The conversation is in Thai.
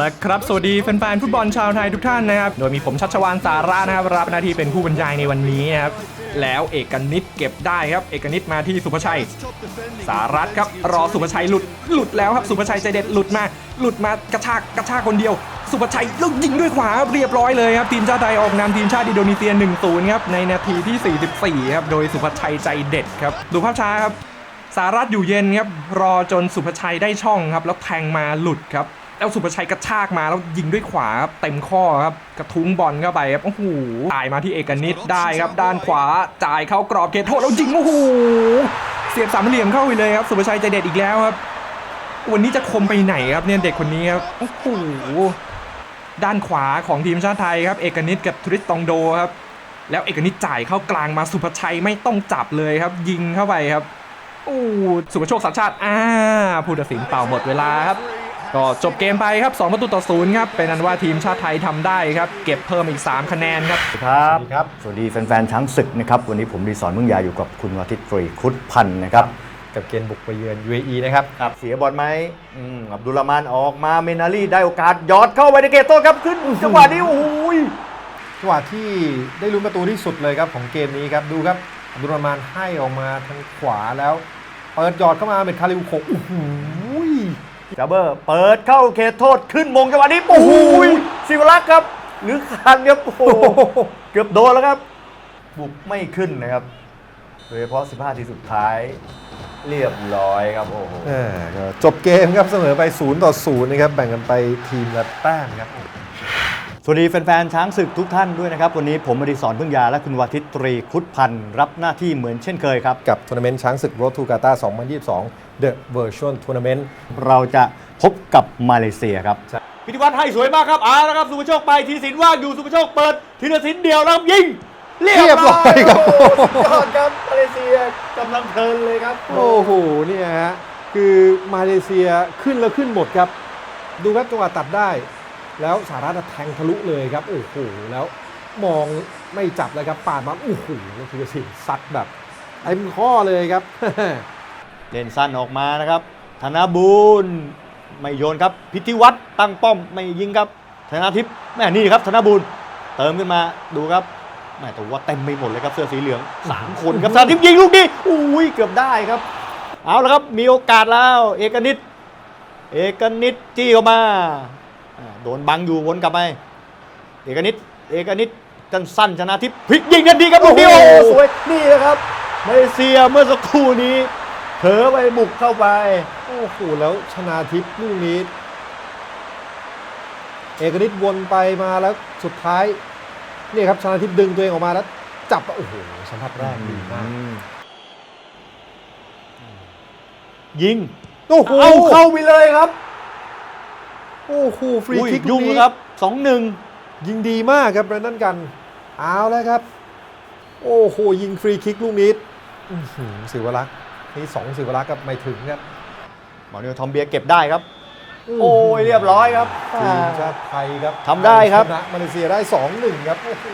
ละครับสวัสดีแฟนๆฟุตบอลชาวไทยทุกท่านนะครับ โดยมีผมชัชวานสาระนะครับ รับหน้าที่เป็นผู้บรรยายในวันนี้นะครับ แล้วเอกนิตเก็บได้ครับ เอกนิตมาที่สุภชัย สารัตครับรอสุภชัยหลุดหลุดแล้วครับสุภชัยใจเด็ดหลุดมาหลุดมากระชากกระชากคนเดียว สุภชัยลูกยิงด้วยขวาเรียบร้อยเลยครับทีมชาติไทยออกนำทีมชาติอินโดนีเซีย1-0ครับในนาทีที่ 44ครับโดยสุภชัยใจเด็ดครับดูภาพช้าครับสารัตอยู่เย็นครับรอจนสุภชัยได้ช่องครับแล้วแทงมาหลุดครับ แล้วสุภชัยกระชากมาแล้วยิงด้วยขวาครับเต็มข้อครับกระทุ้งบอลเข้าไปครับโอ้โหจ่ายมาที่เอกนิตได้ครับ ด้านขวาจ่ายเข้ากรอบเขตโทษแล้วยิงโอ้โหเสียบสามเหลี่ยมเข้าไปเลยครับสุภชัยใจเด็ดอีกแล้วครับ วันนี้จะคมไปไหนครับเนี่ยเด็กคนนี้ครับโอ้โหด้านขวาของทีมชาติไทยครับ เอกนิตกับทริสตองโดครับแล้วเอกนิตจ่ายเข้ากลางมาสุภชัยไม่ต้องจับเลยครับ ยิงเข้าไปครับโอ้สุภโชคสัญชาติ อ่าผู้ตัดสินเป่าหมดเวลาครับ ก็จบเกมไปครับ 2 ประตูต่อศูนย์ครับ เป็นอันว่าทีมชาติไทยทำได้ครับ เก็บเพิ่มอีก 3 คะแนนครับครับสวัสดีครับ สวัสดีแฟนๆช้างศึกนะครับ วันนี้ผมรีสอนเมืองยาอยู่กับคุณวาทิตตรีครุฑพันธ์นะครับ กับเกณฑ์บุกไปเยือน UAE นะครับครับเสียบอลไหมอืมอับดุลรามานออกมาเมนาลีได้โอกาสหยอดเข้าไปในเกตโต้ครับขึ้นจังหวะนี้โอ้โหยจังหวะที่ได้ลุ้นประตูที่สุดเลยครับของเกมนี้ครับดูครับอับดุลรามานให้ออกมาทางขวาแล้วเปิดหยอดเข้ามาเป็นคาริวโคโอ้โห จาเบอร์เปิดเข้าเขตโทษขึ้นมงจังหวะนี้โอ้โหยสิวรักษ์ครับ หรือคันครับโอ้โหเกือบโดนแล้วครับ บุกไม่ขึ้นนะครับโดยเฉพาะ 15 ทีสุดท้าย เรียบร้อยครับโอ้โหเออก็จบเกมครับเสมอไป 0 ต่อ 0 นะครับ แบ่งกันไปทีมละแต้มครับส วัสดีแฟนๆ ช้างศึกทุกท่านด้วยนะครับ วันนี้ผมอดิศรพึ่งยา และคุณวาทิตตรีครุฑพันธ์รับหน้าที่เหมือนเช่นเคยครับ กับทัวร์นาเมนต์ช้างศึก Road to Qatar 2022 The Virtual Tournament เราจะพบกับมาเลเซียครับพิธีวัฒน์ให้สวยมากครับเอาละครับสุภโชคไปทีสินว่างอยู่สุภโชคเปิดทีละสินเดียวแล้วยิงเรียบร้อยครับโอ้โหสุดยอดครับมาเลเซียกำลังเพลินเลยครับ โอ้โหเนี่ยฮะคือมาเลเซียขึ้นแล้วขึ้นหมดครับ ดูครับจังหวะตัดได้ แล้วสหรัฐแทงทะลุเลยครับโอ้โหแล้วมองไม่จับเลยครับปาดมาโอ้โหแล้วธีรศิลป์ซัดแบบเต็มข้อเลยครับ เล่นสั้นออกมานะครับ ธนบูรณ์ไม่โยนครับ พิธีวัตรตั้งป้อมไม่ยิงครับ ธนาทิพย์แม่นี่ครับธนบูรณ์เติมขึ้นมาดูครับแม่แต่ว่าเต็มไปหมดเลยครับเสื้อสีเหลืองสามคนครับธนาทิพย์ยิงลูกนี้อุ้ยเกือบได้ครับ เอาละครับมีโอกาสแล้ว เอกนิตเอกนิตจี้เข้ามา โดนบังอยู่วนกลับไป เอกนิตเอกนิตจันสั้นชนะทิพย์พลิกยิงทันทีครับลูกนี้โอ้โอ้โหโหสวยนี่นะครับมาเลเซียเมื่อสักครู่นี้เผลอไปบุกเข้าไปโอ้โหแล้วชนาทิพย์ลูกนี้ เอกนิตวนไปมาแล้วสุดท้ายนี่ครับชนาทิพย์ดึงตัวเองออกมาแล้ว จับโอ้โหสัมผัสแรกดีมากยิงโอ้โหเอาเข้าไปเลยครับ โอ้โหฟรีอุ้ยคิกยุ่งลูกแล้วนี้ครับสองหนึ่งยิงดีมากครับแบรนดันกัน เอาแล้วครับ โอ้โหยิงฟรีคิกลูกนี้อื้อหือศิวรักษ์นี่สองศิวรักษ์ครับไม่ถึงครับมาเนลทอมเบียเก็บได้ครับ โอ้ยเรียบร้อยครับทีมชาติไทยครับทำได้ครับชนะมาเลเซียได้2-1ครับโอ้โห